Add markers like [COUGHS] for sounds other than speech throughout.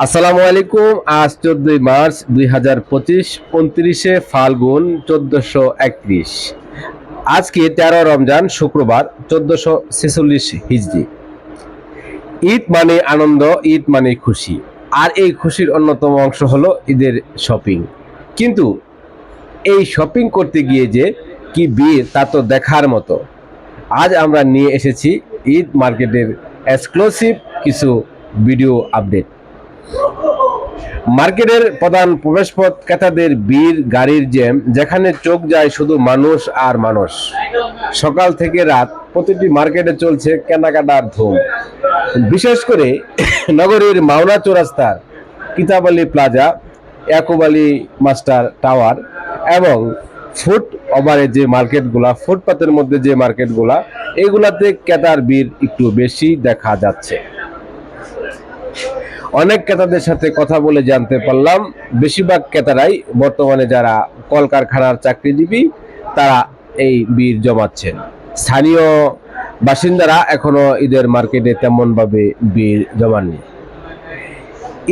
আসসালামু আলাইকুম। আজ চোদ্দই মার্চ দুই হাজার পঁচিশ, উনত্রিশে ফাল্গুন চোদ্দশো একত্রিশ। আজকে তেরো রমজান, শুক্রবার, চোদ্দশো ছেচল্লিশ হিজড়ি ঈদ মানে আনন্দ, ঈদ মানে খুশি। আর এই খুশির অন্যতম অংশ হলো ঈদের শপিং। কিন্তু এই শপিং করতে গিয়ে যে কি বিয়ে তা তো দেখার মতো। আজ আমরা নিয়ে এসেছি ঈদ মার্কেটের এক্সক্লুসিভ কিছু ভিডিও আপডেট। মার্কেটের প্রধান প্রবেশপথ ক্রেতাদের ভিড়, গাড়ির জ্যাম, যেখানে চোখ যায় শুধু মানুষ আর মানুষ। সকাল থেকে রাত প্রতিটি মার্কেটে চলছে কেনাকাটার ধুম। বিশেষ করে [COUGHS] নগরীর Mawna চৌরাস্তার Kitab Ali plaza Yakub Ali master tower এবং ফুট ওভারে যে মার্কেটগুলা, ফুটপাতের মধ্যে যে মার্কেটগুলা, এগুলাতে ক্রেতার ভিড় একটু বেশি দেখা যাচ্ছে। অনেক ক্রেতাদের সাথে কথা বলে জানতে পারলাম। বেশিরভাগ ক্রেতারাই বর্তমানে যারা কলকারখানার চাকরিজীবী, তারা এই বীর জমাচ্ছেন। স্থানীয় বাসিন্দারা এখনও ঈদের মার্কেটে তেমনভাবে বীর জমাননি।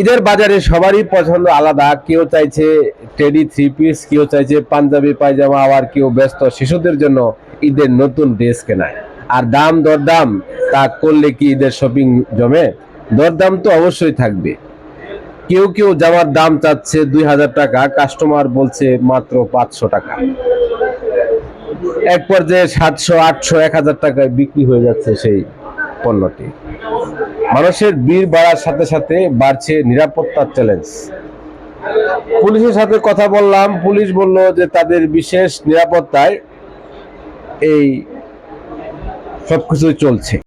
ঈদের বাজারে সবারই পছন্দ আলাদা। কেউ চাইছে টেডি থ্রি পিস, কেউ চাইছে পাঞ্জাবি, পায়জামা, আবার কেউ ব্যস্ত শিশুদের জন্য ঈদের নতুন ড্রেস কেনায়। আর দাম দরদাম তা করলে কি ঈদের শপিং জমে? দরদাম তো অবশ্যই থাকবে। কেউ কেউ জামার দাম চাচ্ছে দুই হাজার টাকা কাস্টমার বলছে মাত্র পাঁচশো টাকা। এক পর্যায়ে সাতশো, আটশো, এক হাজার টাকায় বিক্রি হয়ে যাচ্ছে সেই পণ্যটি। মানুষের বীর বাড়ার সাথে সাথে বাড়ছে নিরাপত্তার চ্যালেঞ্জ পুলিশের সাথে কথা বললাম, পুলিশ বলল যে তাদের বিশেষ নিরাপত্তায় এই সবকিছুই চলছে।